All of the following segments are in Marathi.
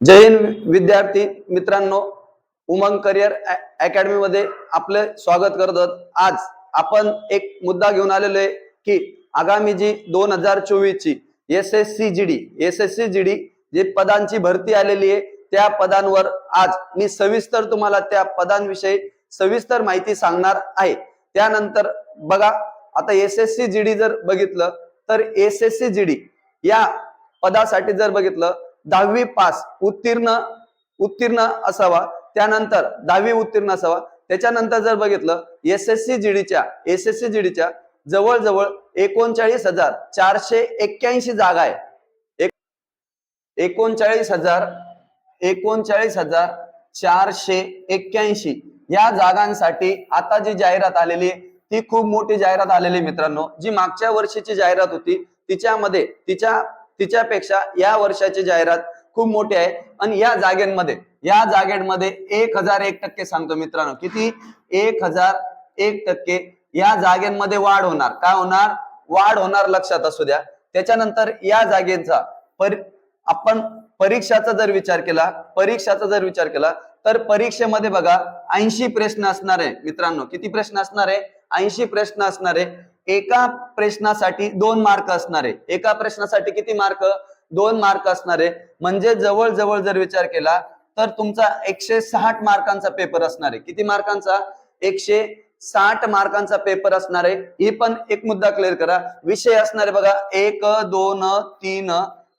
जय हिंद विद्यार्थी मित्रांनो उमंग करिअर अकॅडमी मध्ये आपले स्वागत करत आहोत. आज आपण एक मुद्दा घेऊन आलेलो आहे की आगामी जी दोन हजार चोवीस ची S S C G D S S C G D J पदांची भरती आलेली आहे त्या पदांवर आज मी सविस्तर तुम्हाला त्या पदांविषयी सविस्तर माहिती सांगणार आहे. त्यानंतर बघा आता S S C G D जर बघितलं तर S S C G D या पदासाठी जर बघितलं दहावी पास उत्तीर्ण उत्तीर्ण असावा. त्यानंतर दहावी उत्तीर्ण असावा. त्याच्यानंतर जर बघितलं एस एस सी जीडीच्या एस एस सी जीडीच्या जवळजवळ एकोणचाळीस हजार चारशे एक्क्याऐंशी जागा आहे. एकोणचाळीस हजार एकोणचाळीस हजार चारशे एक्क्याऐंशी या जागांसाठी आता जी जाहिरात आलेली आहे ती खूप मोठी जाहिरात आलेली आहे मित्रांनो. जी मागच्या वर्षीची जाहिरात होती तिच्यामध्ये तिच्या तिच्यापेक्षा या वर्षाची जाहिरात खूप मोठी आहे. आणि या जागेमध्ये या जागेमध्ये एक हजार एक टक्के सांगतो मित्रांनो किती? एक हजार एक टक्के या जागेमध्ये वाढ होणार. काय होणार? वाढ होणार लक्षात असू द्या. त्याच्यानंतर या जागेचा परि आपण परीक्षाचा जर विचार केला परीक्षाचा जर विचार केला तर परीक्षेमध्ये बघा ऐंशी प्रश्न असणार आहे मित्रांनो. किती प्रश्न असणार आहे? ऐंशी प्रश्न असणार आहे. एका प्रश्नासाठी दोन मार्क असणार आहे. एका प्रश्नासाठी किती मार्क? दोन मार्क असणार आहे. म्हणजे जवळ जवळ जर विचार केला तर तुमचा एकशे साठ मार्कांचा पेपर असणार आहे. किती मार्कांचा? एकशे साठ मार्कांचा पेपर असणार आहे. ही पण एक मुद्दा क्लिअर करा. विषय असणार आहे बघा एक दोन तीन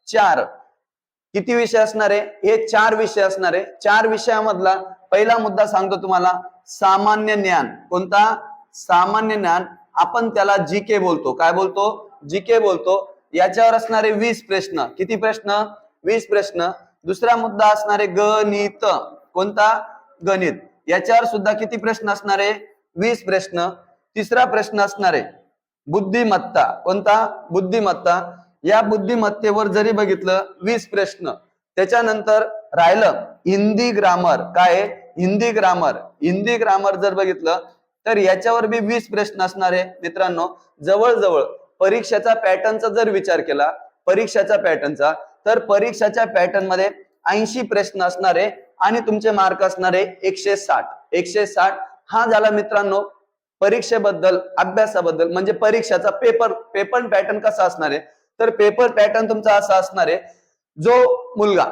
चार. किती विषय असणार आहे? हे चार विषय असणार आहे. चार विषयामधला पहिला मुद्दा सांगतो तुम्हाला सामान्य ज्ञान. कोणता? सामान्य ज्ञान. आपण त्याला जी के बोलतो. काय बोलतो? जी के बोलतो. याच्यावर असणारे वीस प्रश्न. किती प्रश्न? वीस प्रश्न. दुसरा मुद्दा असणारे गणित. कोणता? गणित. याच्यावर सुद्धा किती प्रश्न असणारे? वीस प्रश्न. तिसरा प्रश्न असणारे बुद्धिमत्ता. कोणता? बुद्धिमत्ता. या बुद्धिमत्तेवर जरी बघितलं वीस प्रश्न. त्याच्यानंतर राहिलं हिंदी ग्रामर काय हिंदी ग्रामर हिंदी ग्रामर जर बघितलं तर याच्यावर बी वीस प्रश्न असणार आहे मित्रांनो. जवळजवळ परीक्षेचा पॅटर्नचा जर विचार केला परीक्षेचा पॅटर्नचा तर परीक्षेच्या पॅटर्नमध्ये ऐंशी प्रश्न असणार आहे आणि तुमचे मार्क असणार आहे एकशे साठ. एकशे साठ हा झाला मित्रांनो परीक्षेबद्दल अभ्यासाबद्दल म्हणजे परीक्षाचा पेपर पेपर पॅटर्न कसा असणार आहे? तर पेपर पॅटर्न तुमचा असा असणार आहे जो मुलगा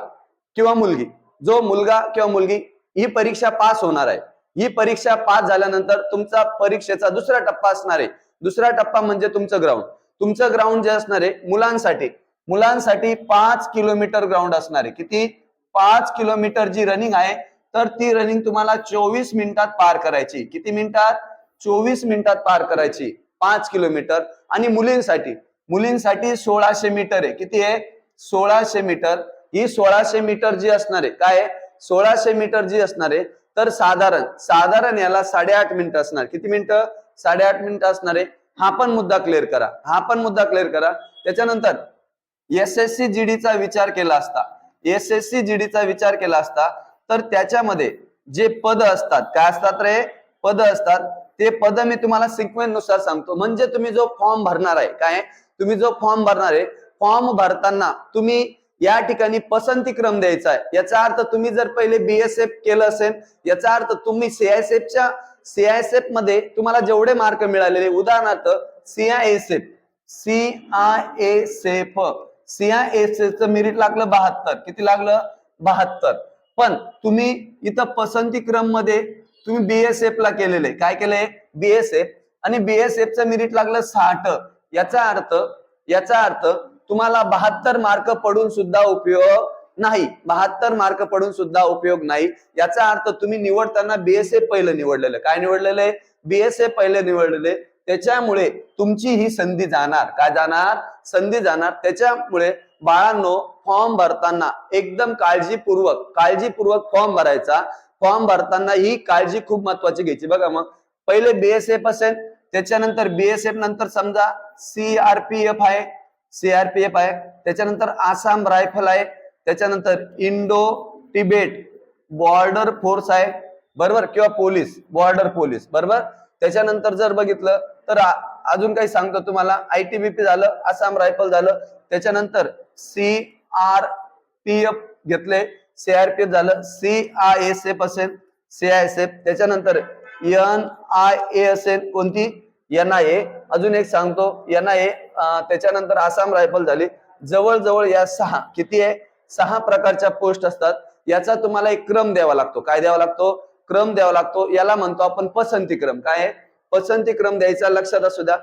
किंवा मुलगी जो मुलगा किंवा मुलगी ही परीक्षा पास होणार आहे. ही परीक्षा पास झाल्यानंतर तुमचा परीक्षेचा दुसरा टप्पा असणार आहे. दुसरा टप्पा म्हणजे तुमचं ग्राउंड तुमचं ग्राउंड जे असणार आहे मुलांसाठी. मुलांसाठी पाच किलोमीटर ग्राउंड असणार आहे. किती? पाच किलोमीटर जी रनिंग आहे तर ती रनिंग तुम्हाला चोवीस मिनिटात पार करायची. किती मिनिटात? चोवीस मिनिटात पार करायची. पाच किलोमीटर. आणि मुलींसाठी. मुलींसाठी सोळाशे मीटर आहे. किती आहे? सोळाशे मीटर. ही सोळाशे मीटर जी असणार आहे काय सोळाशे मीटर जी असणार आहे तर साधारण साधारण याला साडेआठ मिनिटं असणार. किती मिनिटं? साडेआठ मिनिटं असणार आहे. हा पण मुद्दा क्लिअर करा. हा पण मुद्दा क्लिअर करा. त्याच्यानंतर एस एस सी जीडीचा विचार केला असता एस एस सी जीडीचा विचार केला असता तर त्याच्यामध्ये जे पद असतात काय असतात रे? पद असतात. ते पद मी तुम्हाला सिक्वेन्सनुसार सांगतो. म्हणजे तुम्ही जो फॉर्म भरणार आहे काय? तुम्ही जो फॉर्म भरणार आहे फॉर्म भरताना तुम्ही या ठिकाणी पसंती क्रम द्यायचा आहे. याचा अर्थ तुम्ही जर पहिले बीएसएफ केलं असेल याचा अर्थ तुम्ही सीआयएसएफच्या सीआयएसएफमध्ये तुम्हाला जेवढे मार्क मिळालेले उदाहरणार्थ सीआयएसएफ सीआयएसएफ सीआयएसएफ मेरिट लागलं बहात्तर. किती लागलं? बहात्तर. पण तुम्ही इथं पसंती क्रममध्ये तुम्ही बीएसएफ ला केलेले. काय केलंय? बीएसएफ आणि बीएसएफ चं मेरिट लागलं साठ. याचा अर्थ याचा अर्थ तुम्हाला बहात्तर मार्क पडून सुद्धा उपयोग नाही. बहात्तर मार्क पडून सुद्धा उपयोग नाही. याचा अर्थ तुम्ही निवडताना बीएसएफ पहिलं निवडलेलं. काय निवडलेलं आहे? बीएसएफ पहिलं निवडलेले त्याच्यामुळे तुमची ही संधी जाणार. काय जाणार? संधी जाणार. त्याच्यामुळे बाळांनो फॉर्म भरताना एकदम काळजीपूर्वक काळजीपूर्वक फॉर्म भरायचा. फॉर्म भरताना ही काळजी खूप महत्वाची घ्यायची. बघा मग. पहिले बीएसएफ असेल त्याच्यानंतर बीएसएफ नंतर समजा सीआरपीएफ आहे. सीआरपीएफ आहे. त्याच्यानंतर आसाम रायफल आहे. त्याच्यानंतर इंडो तिबेट बॉर्डर फोर्स आहे. बरोबर? किंवा पोलीस बॉर्डर पोलीस बरोबर? त्याच्यानंतर जर बघितलं तर अजून काही सांगतो तुम्हाला. आयटीबीपी झालं आसाम रायफल झालं. त्याच्यानंतर सी आर पी एफ घेतले. सीआरपीएफ झालं. सी आय एस एफ असेल सी आय एस एफ त्याच्यानंतर एन आय ए असेल कोणती? N I A. अजून एक सांगतो एन आय ए त्याच्यानंतर आसाम रायफल झाली. जवळजवळ या सहा किती आहे? सहा प्रकारच्या पोस्ट असतात. याचा तुम्हाला एक क्रम द्यावा लागतो. काय द्यावा लागतो? क्रम द्यावा लागतो. याला म्हणतो आपण पसंती क्रम. काय आहे? पसंती क्रम द्यायचा लक्षात असू द्या.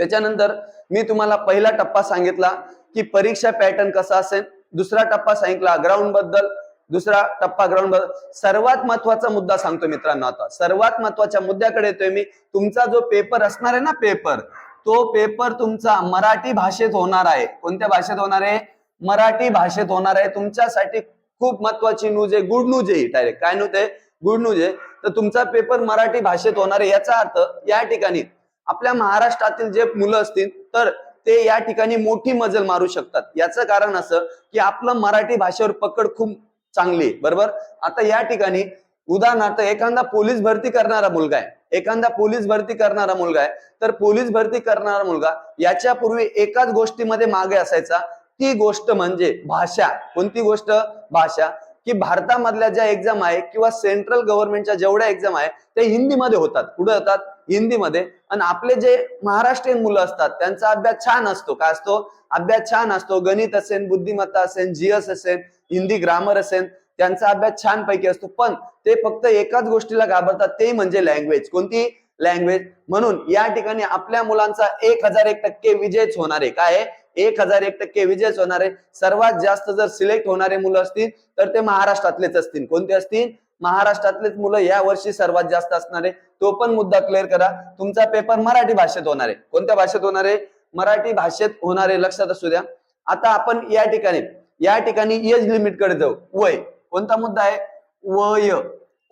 त्याच्यानंतर मी तुम्हाला पहिला टप्पा सांगितला की परीक्षा पॅटर्न कसा असेल. दुसरा टप्पा सांगितला ग्राउंडबद्दल. दुसरा टप्पा ग्राउंड सर्वात महत्त्वाचा मुद्दा सांगतो मित्रांनो आता. सर्वात महत्त्वाच्या मुद्द्याकडे येतोय मी. तुमचा जो पेपर असणार आहे ना पेपर तो पेपर तुमचा मराठी भाषेत होणार आहे. कोणत्या भाषेत होणार आहे? मराठी भाषेत होणार आहे. तुमच्यासाठी खूप महत्वाची न्यूज आहे. गुड न्यूज आहे डायरेक्ट काय न्यूज आहे? गुड न्यूज आहे. तर तुमचा पेपर मराठी भाषेत होणार आहे याचा अर्थ या ठिकाणी आपल्या महाराष्ट्रातील जे मुलं असतील तर ते या ठिकाणी मोठी मजल मारू शकतात. याचं कारण असं की आपलं मराठी भाषेवर पकड खूप चांगली आहे बरोबर? आता या ठिकाणी उदाहरणार्थ एखादा पोलीस भरती करणारा मुलगा आहे. एखादा पोलीस भरती करणारा मुलगा आहे. तर पोलीस भरती करणारा मुलगा याच्यापूर्वी एकाच गोष्टीमध्ये मागे असायचा. ती गोष्ट म्हणजे भाषा. कोणती गोष्ट? भाषा. की भारतामधल्या ज्या एक्झाम आहे किंवा सेंट्रल गव्हर्नमेंटच्या जेवढ्या एक्झाम आहे ते हिंदीमध्ये होतात. कुठे होतात? हिंदीमध्ये. आणि आपले जे महाराष्ट्रीयन मुलं असतात त्यांचा अभ्यास छान असतो. काय असतो? अभ्यास छान असतो. गणित असेल बुद्धिमत्ता असेल जीएस असेल हिंदी ग्रामर असेल त्यांचा अभ्यास छान पैकी असतो. पण ते फक्त एकाच गोष्टीला घाबरतात ते म्हणजे लँग्वेज कोणती? लँग्वेज म्हणून या ठिकाणी आपल्या मुलांचा एक हजार एक टक्के विजयच होणार आहे. काय आहे? एक हजार एक टक्के विजयच होणार आहे सर्वात जास्त जर सिलेक्ट होणारे मुलं असतील तर ते महाराष्ट्रातलेच असतील. कोणते असतील? महाराष्ट्रातलेच मुलं या वर्षी सर्वात जास्त असणार. आहे तो पण मुद्दा क्लिअर करा. तुमचा पेपर मराठी भाषेत होणार आहे. कोणत्या भाषेत होणार आहे? मराठी भाषेत होणार आहे. लक्षात असू द्या. आता आपण या ठिकाणी या ठिकाणी एज लिमिटकडे जाऊ. वय. कोणता मुद्दा आहे? वय.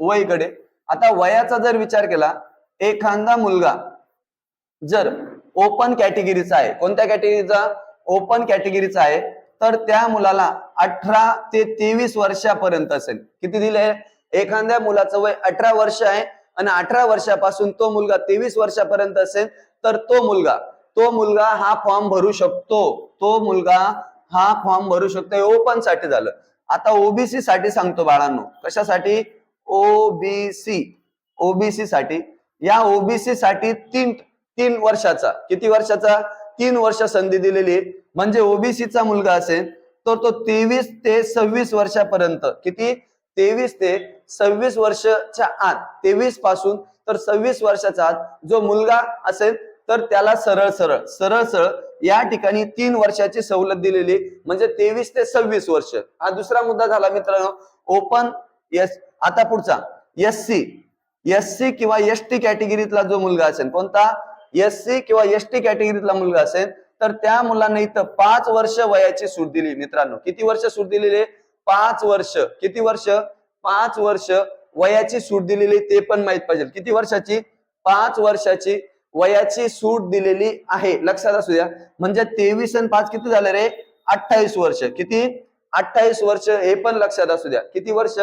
वयकडे. आता वयाचा जर विचार केला एखादा मुलगा जर ओपन कॅटेगरीचा आहे. कोणत्या कॅटेगरीचा ओपन कॅटेगरीचा आहे तर त्या मुलाला अठरा ते तेवीस वर्षापर्यंत असेल. किती दिले? एखाद्या मुलाचं वय अठरा वर्ष आहे आणि अठरा वर्षापासून तो मुलगा तेवीस वर्षापर्यंत असेल तर तो मुलगा तो मुलगा हा फॉर्म भरू शकतो. तो मुलगा हा फॉर्म भरू शकतो ओपनसाठी झालं. आता ओबीसी साठी सांगतो बाळांनो कशासाठी? ओबीसी. ओबीसी साठी या ओबीसी साठी तीन तीन वर्षाचा. किती वर्षाचा? तीन वर्ष संधी दिलेली आहे. म्हणजे ओबीसीचा मुलगा असेल तर तो तेवीस ते सव्वीस वर्षापर्यंत किती? तेवीस ते सव्वीस वर्षाच्या आत तेवीसपासून तर सव्वीस वर्षाचा आत जो मुलगा असेल तर त्याला सरळ सरळ सरळ सरळ या ठिकाणी तीन वर्षाची सवलत दिलेली म्हणजे तेवीस ते सव्वीस वर्ष. हा दुसरा मुद्दा झाला मित्रांनो. ओपन एस आता पुढचा. एस सी एस सी किंवा एस टी कॅटेगरीतला जो मुलगा असेल कोणता? एस सी किंवा एस टी कॅटेगरीतला मुलगा असेल तर त्या मुलांना इथं पाच वर्ष वयाची सूट दिली. मित्रांनो किती वर्ष सूट दिलेली आहे? पाच वर्ष. किती वर्ष? पाच वर्ष वयाची सूट दिलेली ते पण माहीत पाहिजे. किती वर्षाची? पाच वर्षाची वयाची सूट दिलेली आहे. लक्षात असू द्या. म्हणजे तेवीस आणि पाच किती झाले रे? अठ्ठावीस वर्ष. किती? अठ्ठावीस वर्ष. हे पण लक्षात असू द्या. किती वर्ष?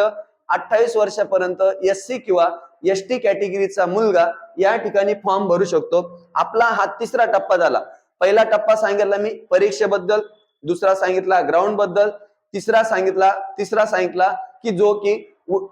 अठ्ठावीस वर्षापर्यंत एस सी किंवा एस टी कॅटेगरीचा मुलगा या ठिकाणी फॉर्म भरू शकतो. आपला हा तिसरा टप्पा झाला. पहिला टप्पा सांगितला मी परीक्षेबद्दल दुसरा सांगितला ग्राउंडबद्दल तिसरा सांगितला तिसरा सांगितला की जो की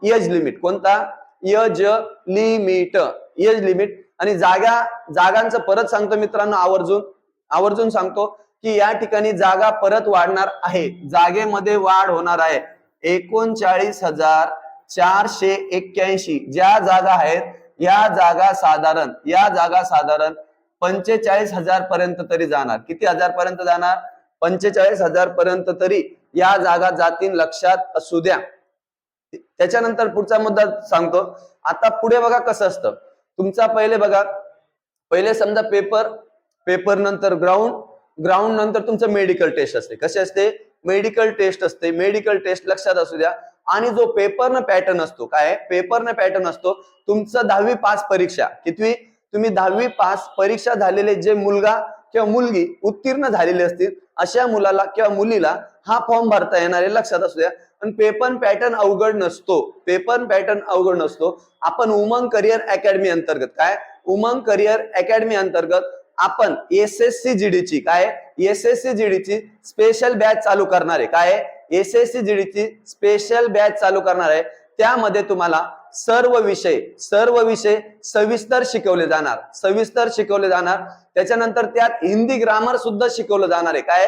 एज लिमिट कोणता? यज लिमिट एज लिमिट आणि जागा जागांचं परत सांगतो मित्रांनो आवर्जून. आवर्जून सांगतो की या ठिकाणी जागा परत वाढणार आहे. जागेमध्ये वाढ होणार आहे. एकोणचाळीस हजार चारशे एक्क्याऐंशी. ज्या जागा आहेत या जागा साधारण या जागा साधारण पंचेचाळीस हजार पर्यंत तरी जाणार. किती हजार पर्यंत जाणार? पंचेचाळीस हजार पर्यंत तरी या जागा जातील लक्षात असू द्या. त्याच्यानंतर पुढचा मुद्दा सांगतो. आता पुढे बघा कसं असतं. तुमचा पहिले बघा पहिले समजा पेपर पेपर नंतर ग्राउंड ग्राउंड नंतर तुमचं मेडिकल टेस्ट असते. कसे असते? मेडिकल टेस्ट असते. मेडिकल टेस्ट लक्षात असू द्या. आणि जो पेपरनं पॅटर्न असतो काय पेपरनं पॅटर्न असतो. तुमचं दहावी पास परीक्षा कितवी? तुम्ही दहावी पास परीक्षा झालेले जे मुलगा किंवा मुलगी उत्तीर्ण झालेले असतील अशा मुलाला किंवा मुलीला हा फॉर्म भरता येणार आहे लक्षात असू द्या. पण पेपर पॅटर्न अवघड नसतो. पेपर पॅटर्न अवघड नसतो. आपण उमंग करिअर अकॅडमी अंतर्गत काय? उमंग करिअर अकॅडमी अंतर्गत आपण एस एस सी जीडी ची काय? एस एस सी जीडी ची स्पेशल बॅच चालू करणार आहे. काय? एस एस सी जीडी ची स्पेशल बॅच चालू करणार आहे. त्यामध्ये तुम्हाला सर्व विषय सर्व विषय सविस्तर शिकवले जाणार. सविस्तर शिकवले जाणार. त्याच्यानंतर त्यात हिंदी ग्रामर सुद्धा शिकवलं जाणार आहे. काय?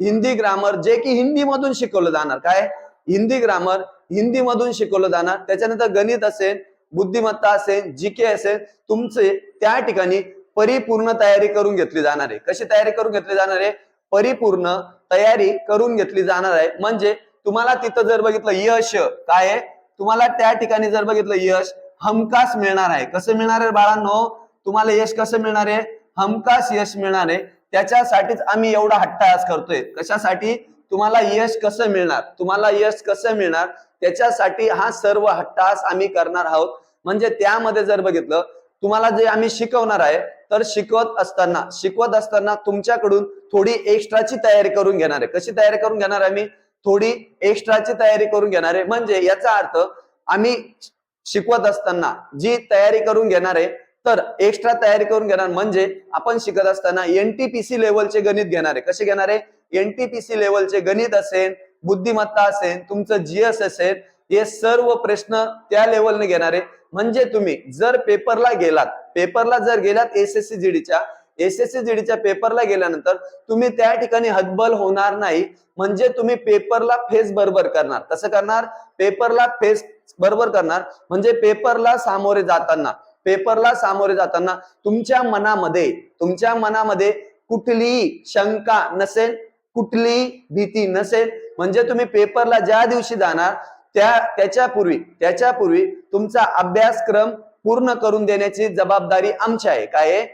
हिंदी ग्रामर जे की हिंदी मधून शिकवलं जाणार. काय? हिंदी ग्रामर हिंदी मधून शिकवलं जाणार. त्याच्यानंतर गणित असेल बुद्धिमत्ता असेल जी के असेल तुमचे त्या ठिकाणी परिपूर्ण तयारी करून घेतली जाणार आहे. कशी तयारी करून घेतली जाणार आहे? परिपूर्ण तयारी करून घेतली जाणार आहे. म्हणजे तुम्हाला तिथं जर बघितलं यश काय आहे? तुम्हाला त्या ठिकाणी जर बघितलं यश हमखास मिळणार आहे. कसं मिळणार आहे बाळांनो? तुम्हाला यश कसं मिळणार आहे? हमखास यश मिळणार आहे. त्याच्यासाठीच आम्ही एवढा हट्टास करतोय. कशासाठी? तुम्हाला यश कसं मिळणार? तुम्हाला यश कसं मिळणार? त्याच्यासाठी हा सर्व हट्टास आम्ही करणार आहोत. म्हणजे त्यामध्ये जर बघितलं तुम्हाला जे आम्ही शिकवणार आहे तर शिकवत असताना शिकवत असताना तुमच्याकडून थोडी एक्स्ट्राची तयारी करून घेणार आहे. कशी तयारी करून घेणार आहे आम्ही? थोडी एक्स्ट्राची तयारी करून घेणार आहे. म्हणजे याचा अर्थ आम्ही शिकवत असताना जी तयारी करून घेणार आहे तर एक्स्ट्रा तयारी करून घेणार म्हणजे आपण शिकत असताना एनटीपीसी लेवलचे गणित घेणार आहे. कसे घेणार आहे? एनटीपीसी लेवलचे गणित असेल बुद्धिमत्ता असेल तुमचं जीएस असेल हे सर्व प्रश्न त्या लेवलने घेणारे. म्हणजे तुम्ही जर पेपरला गेलात पेपरला जर गेलात एसएससी जीडीच्या एसएससी जीडीच्या पेपरला गेल्यानंतर तुम्ही त्या ठिकाणी हतबल होणार नाही. म्हणजे तुम्ही पेपरला फेस बरोबर करणार. कसं करणार? पेपरला फेस बरोबर करणार. म्हणजे पेपरला सामोरे जाताना पेपरला सामोरे जाताना तुमच्या मनामध्ये तुमच्या मनामध्ये कुठलीही शंका नसेल कुठलीही भीती नसेल म्हणजे तुम्ही पेपरला ज्या दिवशी जाणार त्या त्याच्यापूर्वी त्याच्यापूर्वी तुमचा अभ्यासक्रम पूर्ण करून देण्याची जबाबदारी आमची आहे. काय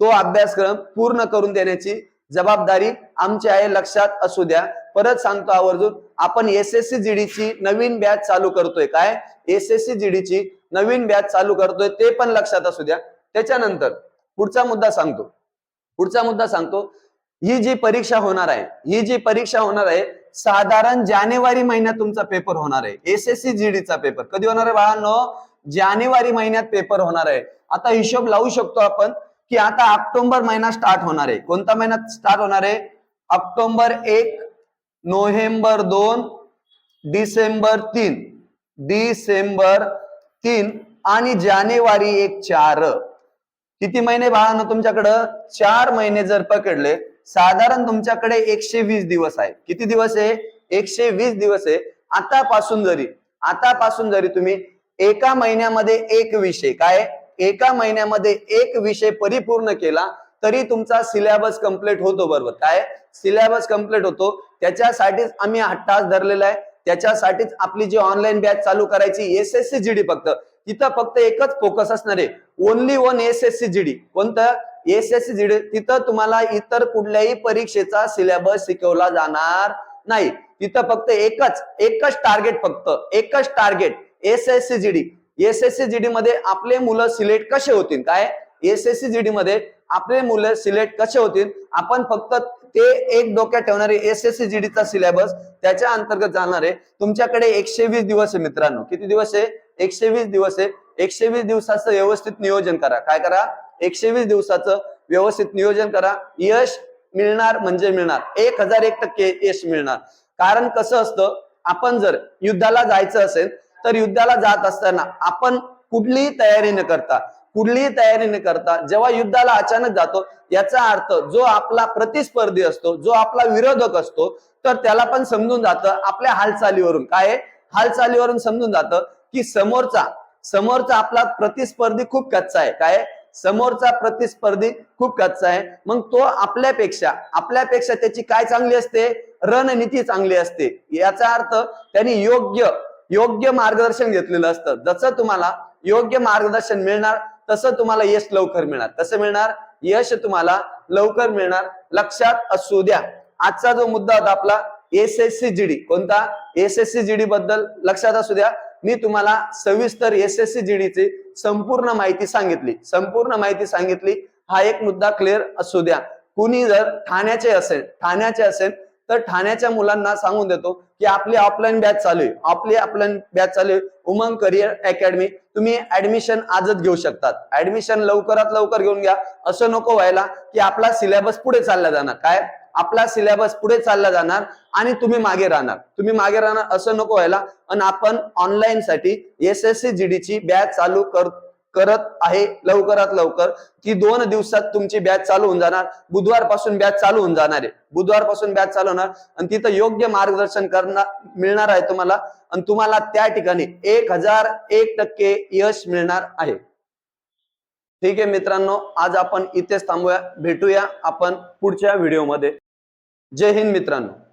तो अभ्यासक्रम पूर्ण करून देण्याची जबाबदारी आमची आहे. लक्षात असू द्या. परत सांगतो आवर्जून आपण एस एस सी जीडीची नवीन बॅच चालू करतोय. काय? एस एस सी जीडीची नवीन बॅच चालू करतोय. ते पण लक्षात असू द्या. त्याच्यानंतर पुढचा मुद्दा सांगतो. पुढचा मुद्दा सांगतो. ही जी परीक्षा होणार आहे ही जी परीक्षा होणार आहे साधारण जानेवारी महिन्यात तुमचा पेपर होणार आहे. एस एस सी जीडीचा पेपर. कधी होणार आहे बाळांनो? जानेवारी महिन्यात पेपर होणार आहे. आता हिशोब लावू शकतो आपण की आता ऑक्टोबर महिना स्टार्ट होणार आहे. कोणता महिना स्टार्ट होणार आहे? ऑक्टोबर एक नोव्हेंबर दोन डिसेंबर तीन. डिसेंबर तीन आणि जानेवारी एक चार. किती महिने बाळांनो तुमच्याकडं? चार महिने जर पकडले साधारण तुमच्याकडे एकशे वीस दिवस आहे. किती दिवस आहे? एकशे वीस दिवस आहे. आतापासून जरी आतापासून जरी तुम्ही एका महिन्यामध्ये एक विषय काय? एका महिन्यामध्ये एक विषय परिपूर्ण केला तरी तुमचा सिलेबस कंप्लीट होतो बरोबर. काय? सिलेबस कंप्लीट होतो. त्याच्यासाठीच आम्ही हा टास्क धरलेला आहे. त्याच्यासाठीच आपली जी ऑनलाईन बॅच चालू करायची S S C G D फक्त. तिथं फक्त एकच फोकस असणार आहे. Only one S S C GD कोणतं? एस एस सी जीडी तिथं तुम्हाला इतर कुठल्याही परीक्षेचा सिलेबस शिकवला जाणार नाही. तिथं फक्त एकच एकच टार्गेट फक्त एकच target S S C GD S S C GD मध्ये आपले मुलं सिलेक्ट कसे होतील? काय? एस एस सी जीडी मध्ये आपले मुलं सिलेक्ट कसे होतील? आपण फक्त ते एक डोक्यात ठेवणारे एस एस सी जीडीचा सिलेबस त्याच्या अंतर्गत जाणार आहे. तुमच्याकडे एकशे वीस दिवस आहे मित्रांनो. किती दिवस आहे? एकशे वीस दिवस आहे एकशे वीस दिवसाचं व्यवस्थित नियोजन करा. काय करा? एकशे वीस दिवसाचं व्यवस्थित नियोजन करा. यश मिळणार म्हणजे मिळणार. एक हजार एक टक्के यश मिळणार. कारण कसं असतं? आपण जर युद्धाला जायचं असेल तर युद्धाला जात असताना आपण कुठलीही तयारी न करता कुठलीही तयारी न करता जेव्हा युद्धाला अचानक जातो याचा अर्थ जो आपला प्रतिस्पर्धी असतो जो आपला विरोधक असतो तर त्याला पण समजून जातं आपल्या हालचालीवरून. काय हालचालीवरून समजून जातं की समोरचा समोरचा आपला प्रतिस्पर्धी खूप कच्चा आहे. काय? समोरचा प्रतिस्पर्धी खूप कच्चा आहे. मग तो आपल्यापेक्षा आपल्यापेक्षा त्याची काय चांगली असते? रणनीती चांगली असते. याचा अर्थ त्यांनी योग्य योग्य मार्गदर्शन घेतलेलं असतं. जसं तुम्हाला योग्य मार्गदर्शन मिळणार तसं तुम्हाला यश लवकर मिळणार. तसं मिळणार यश तुम्हाला लवकर मिळणार. लक्षात असू द्या. आजचा जो मुद्दा होता आपला एसएससी जीडी कोणता? एसएससी जीडी बद्दल लक्षात असू द्या. मी तुम्हाला सविस्तर एसएससी एस ची संपूर्ण माहिती सांगितली. संपूर्ण माहिती सांगितली. हा एक मुद्दा क्लिअर असू द्या. कुणी जर ठाण्याचे असेल ठाण्याचे असेल तर ठाण्याच्या मुलांना सांगून देतो की आपली ऑफलाईन बॅच चालू आहे. आपली ऑफलाईन बॅच चालू आहे. उमंग करिअर अकॅडमी तुम्ही ऍडमिशन आजच घेऊ शकतात. ऍडमिशन लवकरात लवकर घेऊन घ्या. असं नको व्हायला की आपला सिलेबस पुढे चालला जाणार. काय? आपला सिलेबस पुढे चालला जाणार आणि तुम्ही मागे राहणार. तुम्ही मागे राहणार असं नको व्हायला. आणि आपण ऑनलाईन साठी एस एस सी जीडी ची बॅच चालू कर करत आहे लवकरात लवकर की दोन दिवसात तुमची बॅच चालू होऊन जाणार. बुधवारपासून बॅच चालू होऊन जाणार आहे. बुधवारपासून बॅच चालू होणार. आणि तिथं योग्य मार्गदर्शन करणार मिळणार आहे तुम्हाला. आणि तुम्हाला त्या ठिकाणी एक हजार एक टक्के यश मिळणार आहे. ठीक आहे मित्रांनो आज आपण इथेच थांबूया. भेटूया आपण पुढच्या व्हिडिओमध्ये जय हिंद मित्रांनो.